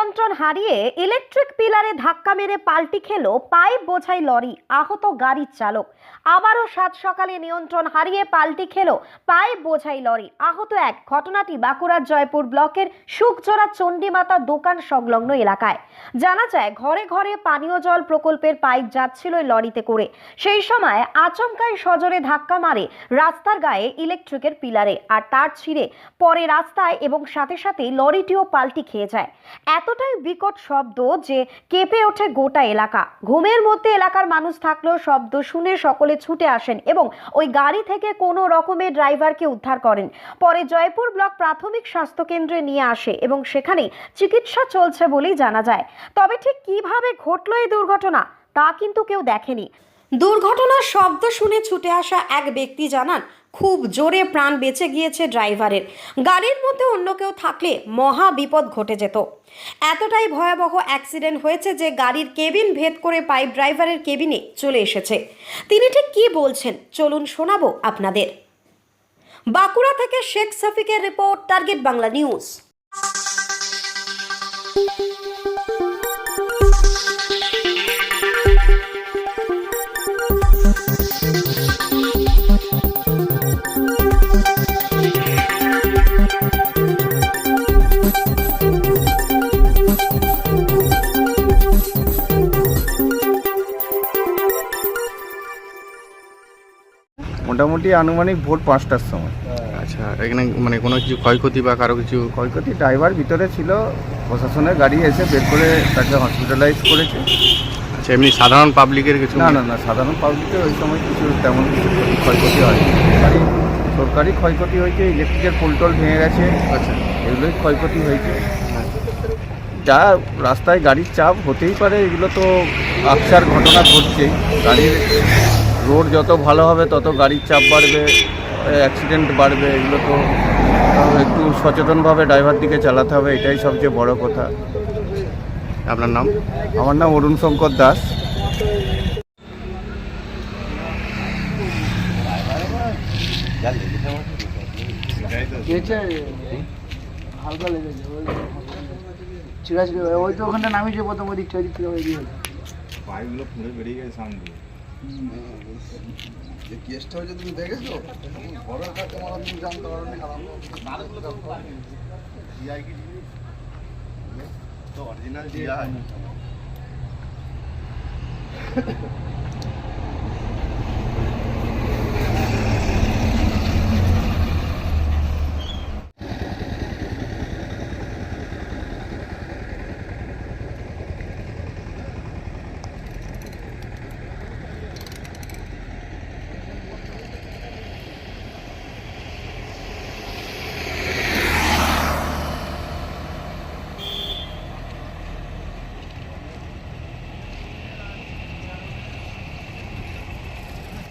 নিয়ন্ত্রণ হারিয়ে ইলেকট্রিক পিলারে ধাক্কা মেরে পাল্টি খেলো পাইপ বোঝাই লরি, আহত গাড়ির চালক। আবারও সাত সকালে নিয়ন্ত্রণ হারিয়ে পাল্টি খেলো পাইপ বোঝাই লরি, আহত এক। ঘটনাটি বাঁকুড়ার জয়পুর ব্লকের সুখজোড়া চণ্ডীমাতা দোকান সংলগ্ন এলাকায়। জানা যায়, ঘরে ঘরে পানীয় জল প্রকল্পের পাইপ যাচ্ছিল লরিতে করে। সেই সময় আচমকাই সজোরে ধাক্কা মারে রাস্তার গায়ে ইলেকট্রিকের পিলারে আর তার ছিঁড়ে পরে রাস্তায় এবং সাথে সাথেই লরিটিও পাল্টি খেয়ে যায়। এতটাই বিকট শব্দ যে কেঁপে ওঠে গোটা এলাকা। ঘুমের মধ্যে এলাকার মানুষ থাকলেও শব্দ শুনে সকলে ছুটে আসেন এবং ওই গাড়ি থেকে কোনো রকমের ড্রাইভারকে উদ্ধার করেন। পরে জয়পুর ব্লক প্রাথমিক স্বাস্থ্য কেন্দ্রে নিয়ে আসে এবং সেখানেই চিকিৎসা চলছে বলেই জানা যায়। তবে ঠিক কীভাবে ঘটলো এই দুর্ঘটনা তা কিন্তু কেউ দেখেনি। দুর্ঘটনার শব্দ শুনে ছুটে আসা এক ব্যক্তি জানান, খুব জোরে প্রাণ বেঁচে গিয়েছে ড্রাইভারের। গাড়ির মধ্যে অন্য কেউ থাকলে মহা বিপদ ঘটে যেত। এতটাই ভয়াবহ অ্যাক্সিডেন্ট হয়েছে যে গাড়ির কেবিন ভেদ করে পাইপ ড্রাইভারের কেবিনে চলে এসেছে। তিনি ঠিক কী বলছেন, চলুন শোনাবো আপনাদের। বাঁকুড়া থেকে শেখ সাফিকের রিপোর্ট, টার্গেট বাংলা নিউজ। মোটামুটি আনুমানিক ভোর পাঁচটার সময়। আচ্ছা এখানে মানে কোনো কিছু ক্ষয়ক্ষতি বা কারও কিছু? ক্ষয়ক্ষতি ড্রাইভার ভিতরে ছিল প্রশাসনের গাড়ি এসে বের করে তাকে হসপিটালাইজ করেছে। আচ্ছা এমনি সাধারণ পাবলিকের কিছু? না না না সাধারণ পাবলিকে ওই সময় কিছু তেমন কিছু ক্ষয়ক্ষতি হয়নি। সরকারি সরকারি ক্ষয়ক্ষতি হয়েছে ইলেকট্রিকের পোলটল ভেঙে গেছে। আচ্ছা। এগুলোই ক্ষয়ক্ষতি হয়েছে। যা রাস্তায় গাড়ির চাপ হতেই পারে এগুলো তো আকসার ঘটনা ঘটছেই। গাড়ির রোড যত ভালো হবে তত গাড়ির চাপ বাড়বে অ্যাক্সিডেন্ট বাড়বে এগুলো তো একটু সচেতনভাবে ড্রাইভার দিকে চালাতে হবে এটাই সবচেয়ে বড় কথা। আপনার নাম? আমার নাম অরুণ শঙ্কর দাস। হালকা ঠিক আছে ওই তো ওখানটা নামিয়েছে প্রথম ওই দিকটা ওই দিক থেকে ওই দিকে কেসটা হয়েছে তুমি দেখেছ? একটা তোমার তুমি জানতে পারো তো অরিজিনাল জিয়া